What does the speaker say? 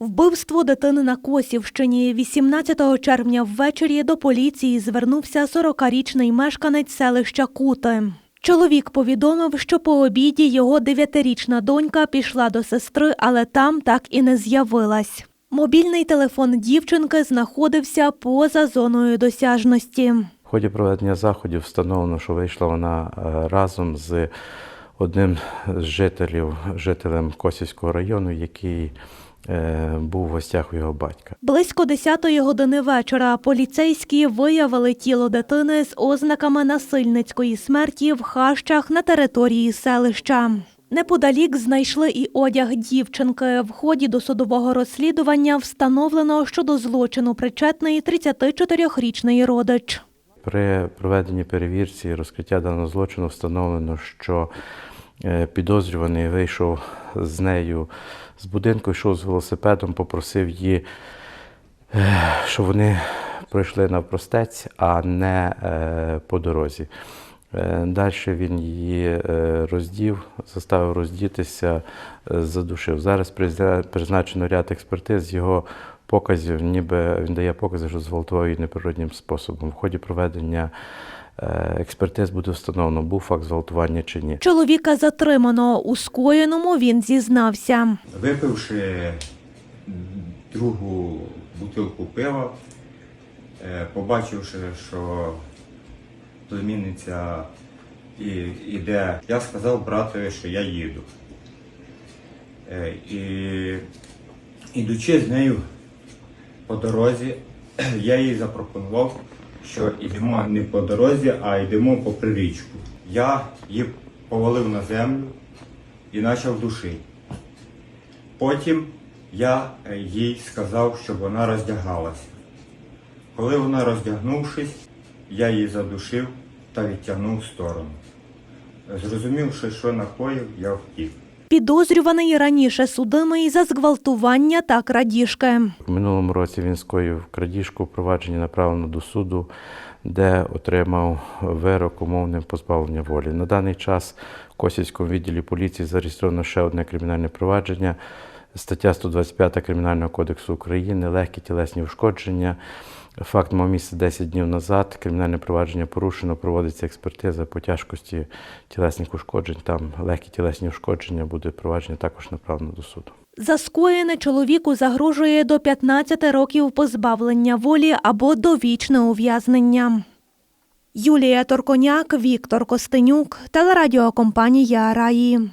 Вбивство дитини на Косівщині 18 червня ввечері до поліції звернувся 40-річний мешканець селища Кути. Чоловік повідомив, що по обіді його дев'ятирічна донька пішла до сестри, але там так і не з'явилась. Мобільний телефон дівчинки знаходився поза зоною досяжності. В ході проведення заходів встановлено, що вийшла вона е, разом з одним з жителів, жителем Косівського району, який був в гостях у його батька. Близько 10-ї години вечора поліцейські виявили тіло дитини з ознаками насильницької смерті в хащах на території селища. Неподалік знайшли і одяг дівчинки. В ході досудового розслідування встановлено, що до злочину причетний 34-річний родич. При проведенні перевірці і розкриття даного злочину встановлено, що е, підозрюваний вийшов з нею з будинку, йшов з велосипедом, попросив її, е, щоб вони пройшли навпростець, а не е, по дорозі. Далі він її е, роздів, заставив роздітися, е, задушив. Зараз призначено ряд експертиз його показів, ніби він дає покази, що зґвалтував її неприроднім способом. В ході проведення е, експертиз буде встановлено, був факт зґвалтування чи ні. Чоловіка затримано. У скоєному він зізнався. Випивши другу бутилку пива, е, побачивши, що племінниця і- іде, я сказав братові, що я їду. Е, І ідучи з нею по дорозі, я їй запропонував, що йдемо не по дорозі, а йдемо попри річку. Я її повалив на землю і почав душити. Потім я е, їй сказав, щоб вона роздягалася. Коли вона роздягнувшись, я її задушив та відтягнув в сторону. Зрозумівши, що накоїв, я втік. Підозрюваний раніше судимий за зґвалтування та крадіжки. У минулому році він скоїв крадіжку, провадження направлено до суду, де отримав вирок умовним позбавлення волі. На даний час в Косівському відділі поліції зареєстровано ще одне кримінальне провадження. Стаття 125 Кримінального кодексу України легкі тілесні ушкодження. Факт мав місце 10 днів назад. Кримінальне провадження порушено, проводиться експертиза по тяжкості тілесних ушкоджень. Там легкі тілесні ушкодження буде провадження також направлено до суду. За скоєне чоловіку загрожує до 15 років позбавлення волі або довічне ув'язнення. Юлія Торконяк, Віктор Костенюк, телерадіокомпанія Раї.